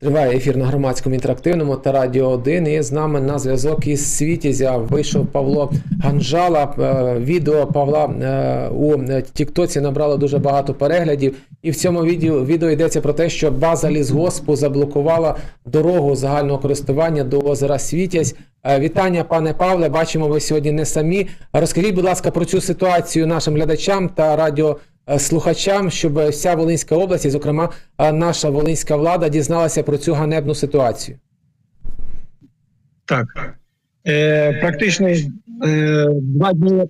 Триває ефір на громадському інтерактивному та радіо 1. І з нами на зв'язок із Світязя вийшов Павло Ганжала. Е, Відео Павла е, у Тіктоці набрало дуже багато переглядів. І в цьому відео, відео йдеться про те, що база лісгоспу заблокувала дорогу загального користування до озера Світязь. Е, Вітання, пане Павле. Бачимо, ви сьогодні не самі. Розкажіть, будь ласка, про цю ситуацію нашим глядачам та радіо слухачам, щоб вся Волинська область, і, зокрема, е, наша волинська влада дізналася про цю ганебну ситуацію. Так. Е, практично е, два дні,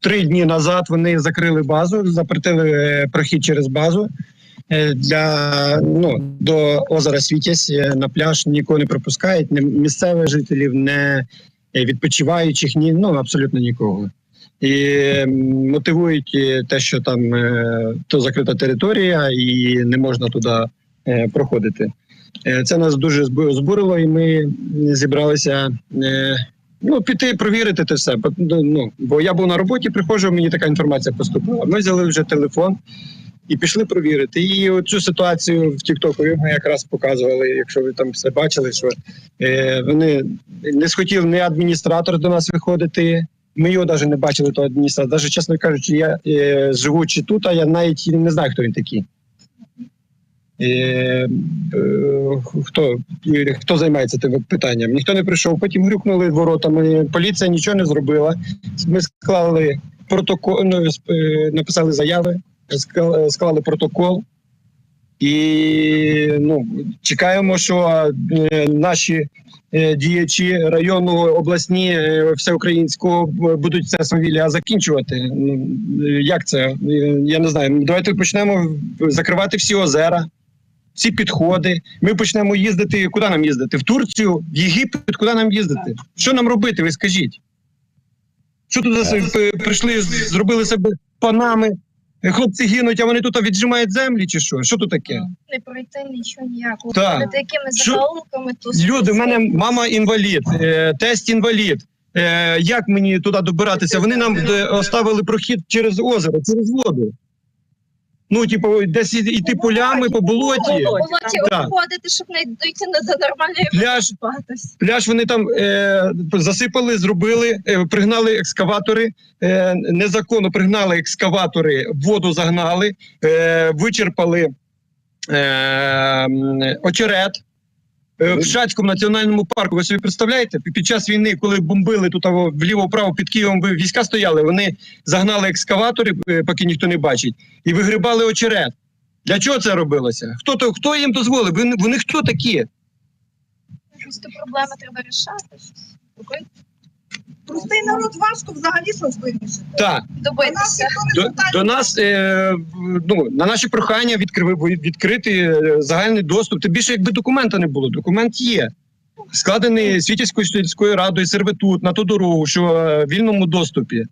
три дні назад вони закрили базу, запретили е, прохід через базу. Е, для ну до озера Світязь е, на пляж нікого не пропускають, не місцевих жителів, не е, відпочиваючих, ні, ну абсолютно нікого. І мотивують е, те, що там е, то закрита територія, і не можна туди е, проходити. Це нас дуже збурило, і ми зібралися ну, піти провірити те все. Бо, Ну, бо я був на роботі, приходжу, мені така інформація поступила. Ми взяли вже телефон і пішли провірити. І цю ситуацію в Тіктоку ми якраз показували, якщо ви там все бачили, що вони не схотів ні адміністратор до нас виходити. Ми його навіть не бачили, того адміністратора. Навіть, чесно кажучи, я е, живучи тут, а я навіть не знаю, хто він такий. Е, е, хто, хто займається тим питанням? Ніхто не прийшов. Потім грюкнули воротами. Поліція нічого не зробила. Ми склали протокол, ну, е, написали заяви, склали, протокол. І ну, чекаємо, що е, наші діячі району, обласні, е, всеукраїнського будуть це свавілля закінчувати. Ну, е, як це? Е, Я не знаю. Давайте почнемо закривати всі озера, всі підходи. Ми почнемо їздити. Куди нам їздити? В Турцію, в Єгипет, куди нам їздити? Що нам робити? Ви скажіть? Що тут за прийшли, зробили себе панами? Е, Хлопці гинуть, а вони тут віджимають землі, чи що? Що тут таке? не пройти нічого ніякого. Так. Перед якими Що- заколками тут Люди, в мене мама інвалід, е, тесть інвалід. Е, як мені туди добиратися? Вони нам е, оставили прохід через озеро, через воду. Ну, типу, десь іти йти полями по болоті. болоті Так. обходити, щоб не дійти на за нормальної Пляж, пляж вони там е, засипали, зробили, е, пригнали екскаватори, е, незаконно пригнали екскаватори, воду загнали, е, вичерпали е, очерет. Е, В Шацькому національному парку, ви собі представляєте, під- час війни, коли бомбили тут вліво-вправо під Києвом війська стояли, вони загнали екскаватори, е, поки ніхто не бачить, і вигрібали очерет. Для чого це робилося? Хто то хто їм дозволив? Вони, вони хто такі? Просто проблеми треба рішати. Простий народ важко взагалі щось вирішити. Так. У нас ніхто не До, питає. до нас е, ну, на наші прохання відкрив, відкрити е, загальний доступ. Тим більше, якби документа не було. Документ є. Складений Світівською сільською радою сервітут на ту дорогу, що е, в вільному доступі.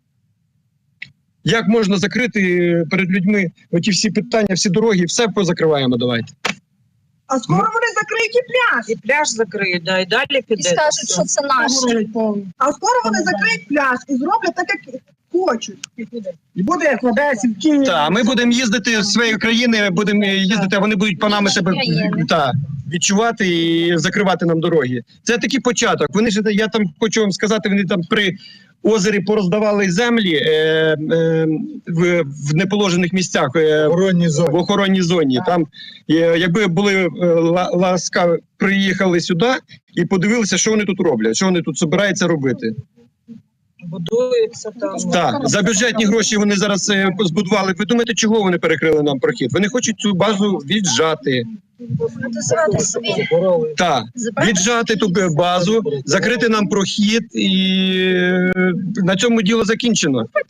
Як можна закрити перед людьми оті всі питання, всі дороги, все позакриваємо. Давайте. А скоро вони закриють і пляж. І пляж закриють, да, і далі І скажуть, що це наше. А скоро вони закриють пляж і зроблять так, як хочуть. І буде як в Одесі, Києві. Так, ми будемо їздити з своєї країни, будемо їздити, а вони будуть по нами себе та, відчувати і закривати нам дороги. Це такий початок. Вони ж я там хочу вам сказати, вони там при озері пороздавали землі е, е, в, в неположених місцях е, охоронній зоні. в охоронній зоні. Там е, якби були е, ла- ласка, приїхали сюди і подивилися, що вони тут роблять, що вони тут збираються робити. Будується там. Так, за бюджетні гроші вони зараз е, збудували. Ви думаєте, чого вони перекрили нам прохід? Вони хочуть цю базу віджати. Собі. Так, віджати ту базу, закрити нам прохід, і е, на цьому діло закінчено. Так.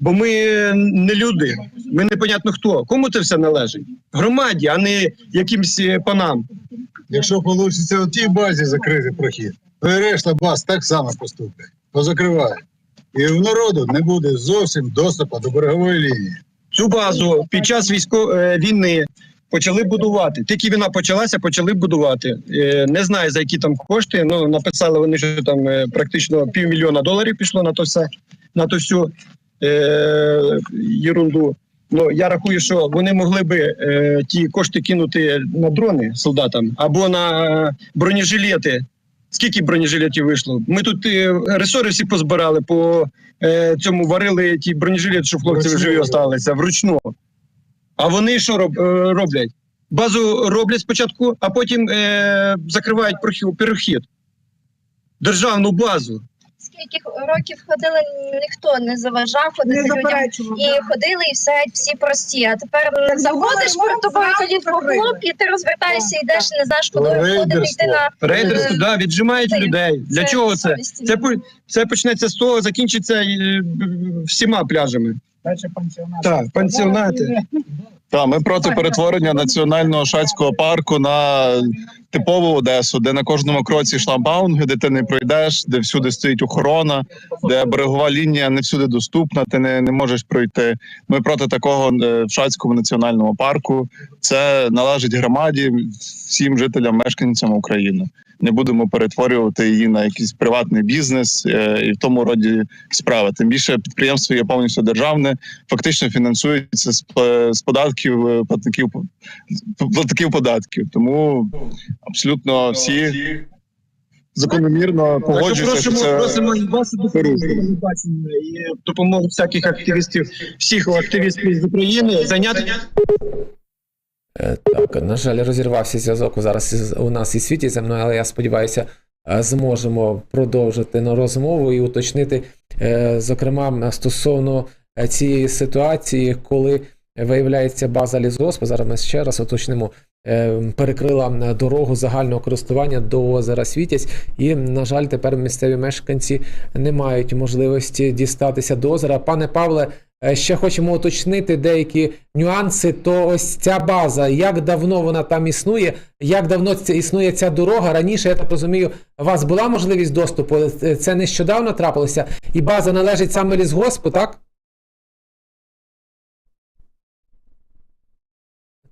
Бо ми не люди, ми непонятно хто. Кому це все належить? Громаді, а не якимсь е, панам. Якщо вийде у тій базі закрити прохід, то і решта баз так само поступить, позакриває. І в народу не буде зовсім доступу до берегової лінії. Цю базу під час військової війни почали будувати. Тільки війна почалася, почали будувати. Е, Не знаю за які там кошти. Ну написали вони, що там е, практично півмільйона доларів пішло на то все, на то всю е, єрунду. Ну я рахую, що вони могли би е, ті кошти кинути на дрони солдатам або на е, бронежилети. Скільки бронежилетів вийшло? Ми тут е, ресори всі позбирали, по е, цьому варили ті бронежилети, щоб хлопці Вручну. живі залишилися вручну. А вони що роб, е, роблять? Базу роблять спочатку, а потім е, закривають прохід- перехід. Державну базу. Скільки років ходили, ніхто не заважав Не людям. і І ходили, і все всі прості. А тепер заходиш думаю, перед тобою тоді хлоп, і ти розвертаєшся, йдеш, не знаєш, куди ходити. йти на Рейдерство, да, віджимають це- людей. Для чого це? совісті Це, по- це почнеться з того, закінчиться всіма б- всіма пляжами. Так, пансіонати. Так, ми проти перетворення національного шацького парку на типову Одесу, де на кожному кроці шламбаунги, де ти не пройдеш, де всюди стоїть охорона, де берегова лінія не всюди доступна, ти не, не можеш пройти. Ми проти такого е, в Шацькому національному парку. Це належить громаді, всім жителям, мешканцям України. Не будемо перетворювати її на якийсь приватний бізнес е, і в тому роді справи. Тим більше підприємство є повністю державне, фактично фінансується з, з податків е, платників платників податків. Тому абсолютно всі закономірно погоджуються, що це просимо і вас бачення і допомогу всяких активістів, всіх активістів з України зайняти Так, на жаль, розірвався зв'язок зараз у нас із світі зі мною, але я сподіваюся, е, зможемо продовжити на розмову і уточнити, е, зокрема, стосовно е, цієї ситуації, коли виявляється база лісгоспу. Зараз ми ще раз уточнимо. е, Перекрила дорогу загального користування до озера Світязь, і, на жаль, тепер місцеві мешканці не мають можливості дістатися до озера. Пане Павле, Е, Ще хочемо уточнити деякі нюанси. То ось ця база, як давно вона там існує, як давно існує ця дорога. Раніше, я так розумію, у вас була можливість доступу. Е, Це нещодавно трапилося, і база належить саме лісгоспу, так?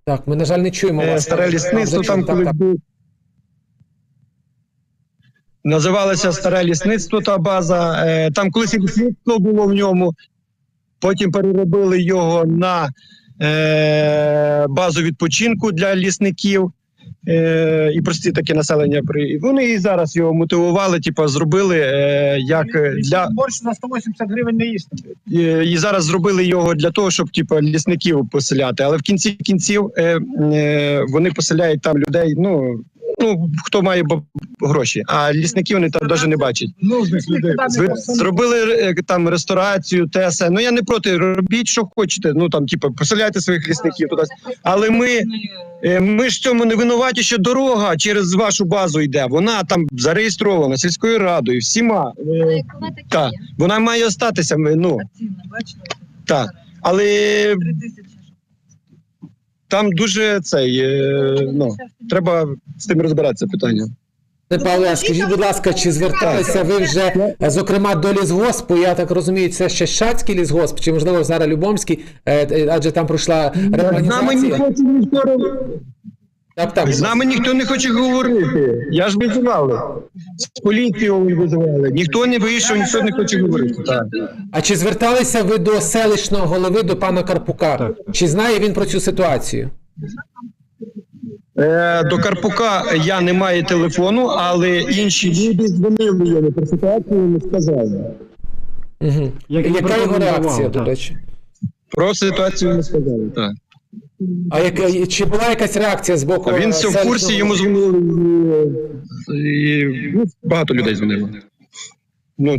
Так, ми, на жаль, не чуємо Е, вас. старе лісництво, там коли так. Називалося старе лісництво та база. Е, Там колись лісництво було в ньому. Потім переробили його на е, базу відпочинку для лісників. Е, і прості таке населення вони і зараз його мотивували, типу, зробили е, як для Борщ на 180 гривень не їсти. Е, і зараз зробили його для того, щоб типу, лісників поселяти. Але в кінці кінців е, е, вони поселяють там людей. Ну ну хто має гроші, а лісників вони там навіть не бачать. Нужних людей. Ви зробили е, там ресторацію, те все. Ну я не проти. Робіть, що хочете. Ну там, типу, поселяйте своїх лісників туди. Але ми, е, ми ж в цьому не винуваті, що дорога через вашу базу йде. Вона там зареєстрована сільською радою, всіма. Е, є. Вона має остатися. ми, Ну так. Але там дуже цей е, ну треба з тим розбиратися питання. Пане Павле, скажіть, будь ласка, чи зверталися ви вже, е, зокрема, до лісгоспу? Я так розумію, це ще Шацький лісгосп, чи можливо зараз Любомський, е, е, адже там пройшла З нами реорганізація. Так, так. з нами ніхто не хоче говорити. Я ж визивали. З поліцією визивали. Ніхто не вийшов, ніхто не хоче говорити. Так. А чи зверталися ви до селищного голови, до пана Карпука? Чи знає він про цю ситуацію? Е, до Карпука я не маю телефону, але інші люди дзвонили йому про ситуацію, не сказали. Угу. Як Яка його реакція, до речі? Про ситуацію не сказали. Так. А яка, чи була якась реакція з боку? А він все в курсі, йому дзвонили і, і багато людей дзвонило. Ну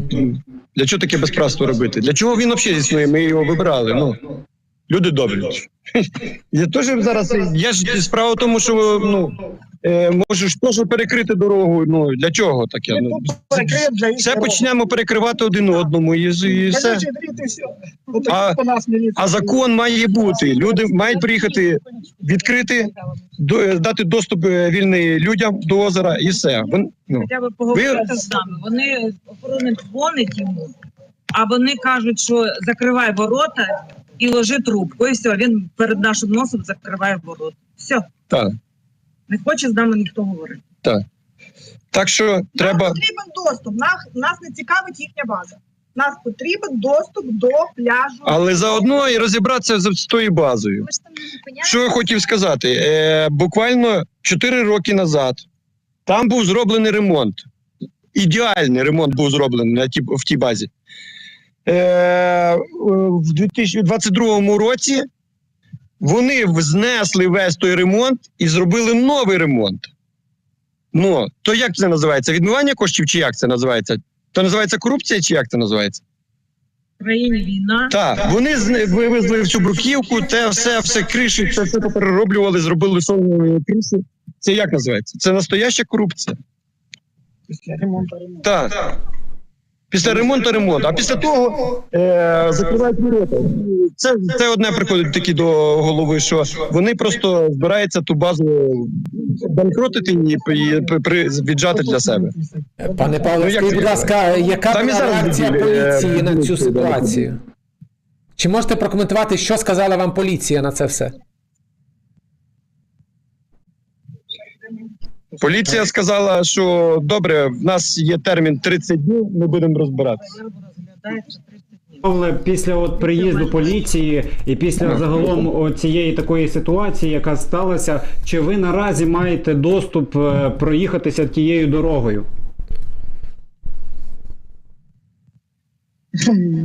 для чого таке безправство робити? Для чого він взагалі існує? Ми його вибирали. Ну люди добрі. Я теж зараз. Я ж справа в тому, що ну е, можеш теж перекрити дорогу. Ну для чого таке? Ну все почнемо перекривати один одному і, і все. А-. А закон має бути. Люди мають приїхати відкрити, до, е, дати доступ е, вільний людям до озера і все. Вон, ну. Поговорити з нами. Вони охоронець дзвонить йому, а вони кажуть, що закривай ворота і ложи трубку. І все, він перед нашим носом закриває ворота. Все, Так. не хоче з нами ніхто говорити. Так що Нам треба. потрібен доступ. Нас, нас не цікавить їхня база. Нас потрібен доступ до пляжу. Але заодно і розібратися з тою базою. Що я хотів сказати? Е, буквально 4 роки назад там був зроблений ремонт. Ідеальний ремонт був зроблений на ті, в тій базі. Е, в 2022 році вони знесли весь той ремонт і зробили новий ремонт. Ну, то як це називається? Відмивання коштів чи як це називається? То називається корупція, чи як це називається? В країні війна. Так, вони зне- вивезли всю бруківку, те все, все криші, це все перероблювали, зробили солоні криші. Це як називається? Це настояща корупція. Після ремонту ремонту. Так. Після ремонту ремонт. А після того е, закривають ворота. Це, це одне приходить таки до голови, що вони просто збираються ту базу банкротити і, і при, віджати для себе. Пане Павло, Ну, будь ласка, яка Там реакція будівлі, поліції е, на цю ситуацію? Чи можете прокоментувати, що сказала вам поліція на це все? Поліція сказала, що добре, в нас є термін 30 днів, ми будемо розбиратися. Заяву розглядається 30 днів. Павле, після от приїзду поліції і після загалом цієї такої ситуації, яка сталася, чи ви наразі маєте доступ е, проїхатися тією дорогою?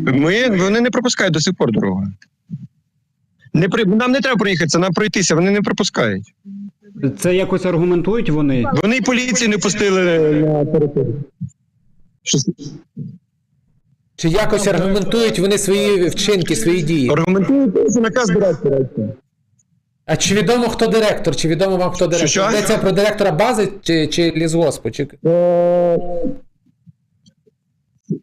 Ми вони не пропускають до сих пор дорогу. Не при нам не треба проїхатися, нам пройтися. Вони не пропускають. Це якось аргументують вони? Вони і поліції не пустили на територію. Чи якось аргументують вони свої вчинки, свої дії? Аргументують, що наказ збирати. А чи відомо хто директор? Чи відомо вам хто директор? Що-що? Йдеться про директора бази чи, чи лісгоспу? Чи... Е,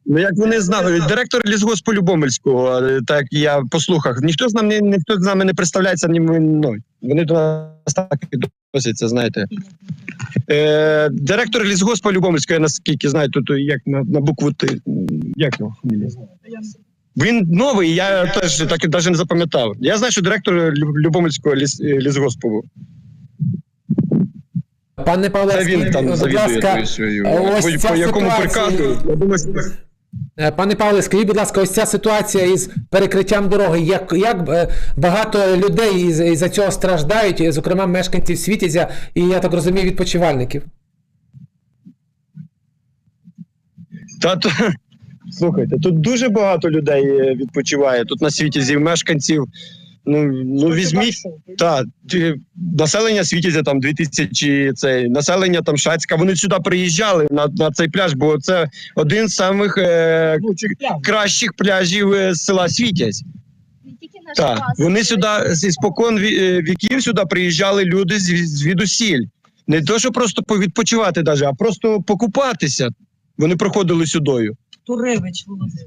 Ну, як вони знали, директор лісгоспу Любомельського, так я по слухах, ніхто з нами ніхто з нами не представляється ні ну, Вони до нас так відносяться, знаєте. Е, директор лісгоспу Любомельського, я наскільки знаю, тут як на, на букву Т. Як його фамілія? Він новий, я теж так навіть не запам'ятав. Я знаю, що директор Лю- ліс, е, лісгоспу. був. Пане Павле, Це він там будь завідує ласка, тою своєю. ось По, ця по якому ситуація- приказу? Я думаю, що Пане Павле, скажіть, будь ласка, ось ця ситуація із перекриттям дороги. Як, як е, багато людей із, із-за цього страждають, зокрема мешканців Світязя, і я так розумію, відпочивальників? Та слухайте, тут дуже багато людей е, відпочиває. Тут на світі мешканців. Ну, ну візьміть та населення світіться там 2000 цей населення там Шацька. Вони сюди приїжджали на, на цей пляж, бо це один з самих е, кращих пляжів е, з села Світязь. Так, вони сюди зі спокон е, віків сюди приїжджали люди звідусіль. Не то, що просто повідпочивати, даже, а просто покупатися. Вони проходили сюдою. Туревич Володимир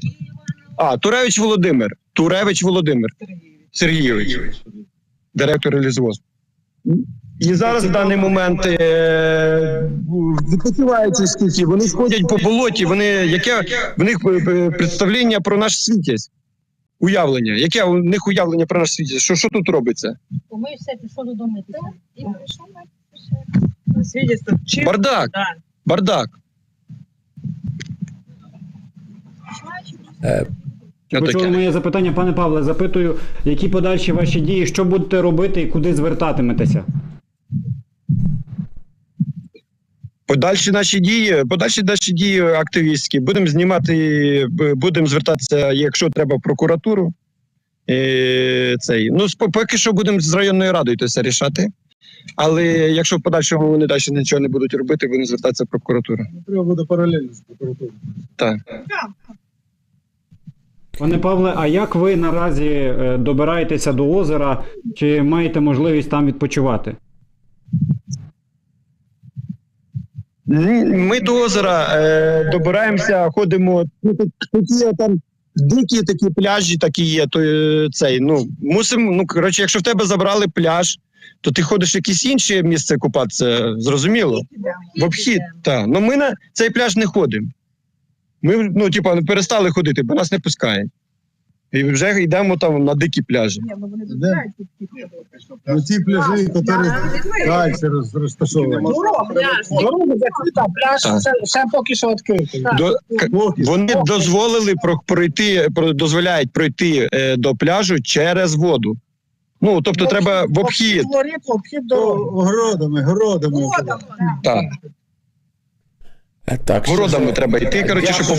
А, Туревич Володимир. Туревич Володимир Сергійович. Директор лісгоспу. І зараз в даний момент е, відпочиваючи скільки, вони ходять по болоті, вони яке в них е, представлення про наш світязь. Уявлення. Яке у них уявлення про наш світязь? Що, що тут робиться? Ми все пішли додому. Бардак, Да. бардак. Е, почули моє запитання, пане Павле? Запитую, які подальші ваші дії, що будете робити і куди звертатиметеся? Подальші наші дії, подальші наші дії активістські. Будемо знімати, будемо звертатися, якщо треба, в прокуратуру. Е, цей. Ну, поки що будемо з районною радою це рішати. Але якщо в подальшому вони далі нічого не будуть робити, будемо звертатися в прокуратуру. Треба буде паралельно з прокуратурою. Так. Пане Павле, а як ви наразі е, добираєтеся до озера? Чи маєте можливість там відпочивати? Ми до озера е, добираємося, ходимо. Ну, тут, є там дикі такі пляжі, такі є. То е, цей ну мусимо. Ну коротше, якщо в тебе забрали пляж, то ти ходиш в якесь інше місце купатися. Зрозуміло. В обхід, так. Ну ми на цей пляж не ходимо. Ми, ну, типа, перестали ходити, бо нас не пускають. І вже йдемо там на дикі пляжі. Ні, ну вони дозволяють. Ну ті пляжі, які далі роз- розташовані. Дорога. Дорога закрита, пляж ще, ще поки що відкритий. До, вони дозволили про- пройти, про- дозволяють пройти е, до пляжу через воду. Ну, тобто треба в обхід. Обхід дороги. Городами, городами. Так, Е, Так, городами треба йти, коротше, щоб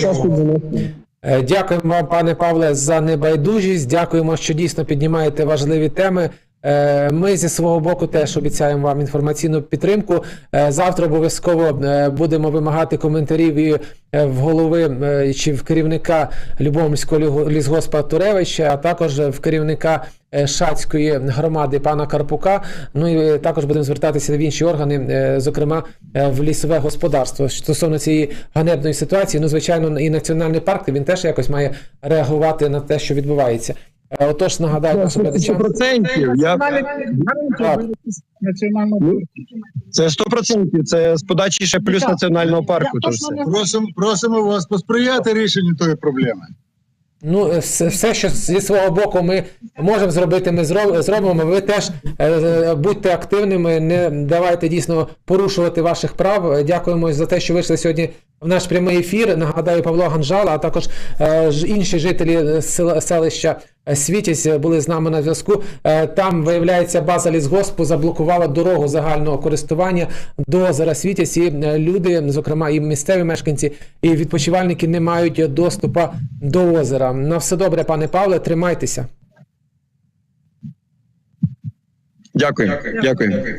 Е, Дякуємо вам, пане Павле, за небайдужість. Дякуємо, що дійсно піднімаєте важливі теми. Е, Ми зі свого боку теж обіцяємо вам інформаційну підтримку. Е, Завтра обов'язково е, будемо вимагати коментарів і в голови чи в керівника Любомльського ліго- лісгоспа Туревича, а також в керівника Шацької громади пана Карпука. Ну і також будемо звертатися в інші органи, зокрема в лісове господарство. Стосовно цієї ганебної ситуації, ну звичайно, і національний парк він теж якось має реагувати на те, що відбувається. Е, Отож, нагадаю нашим глядачам. 100%. Я. Національного це 100%. Це з подачі ще плюс національного парку. То все. Просимо, просимо вас посприяти рішенню тої проблеми. Ну, е, все, що зі свого боку ми можемо зробити, ми зробимо. Ви теж е, будьте активними, не давайте дійсно порушувати ваших прав. Дякуємо за те, що вийшли сьогодні в наш прямий ефір. Нагадаю, Павло Ганжала, а також е, інші жителі е, села- селища е, Світязь були з нами на зв'язку. Е, Там, виявляється, база лісгоспу заблокувала дорогу загального користування до озера Світязь. І люди, зокрема, і місцеві мешканці, і відпочивальники не мають доступу до озера. На все добре, пане Павле, тримайтеся. Дякую. Дякую.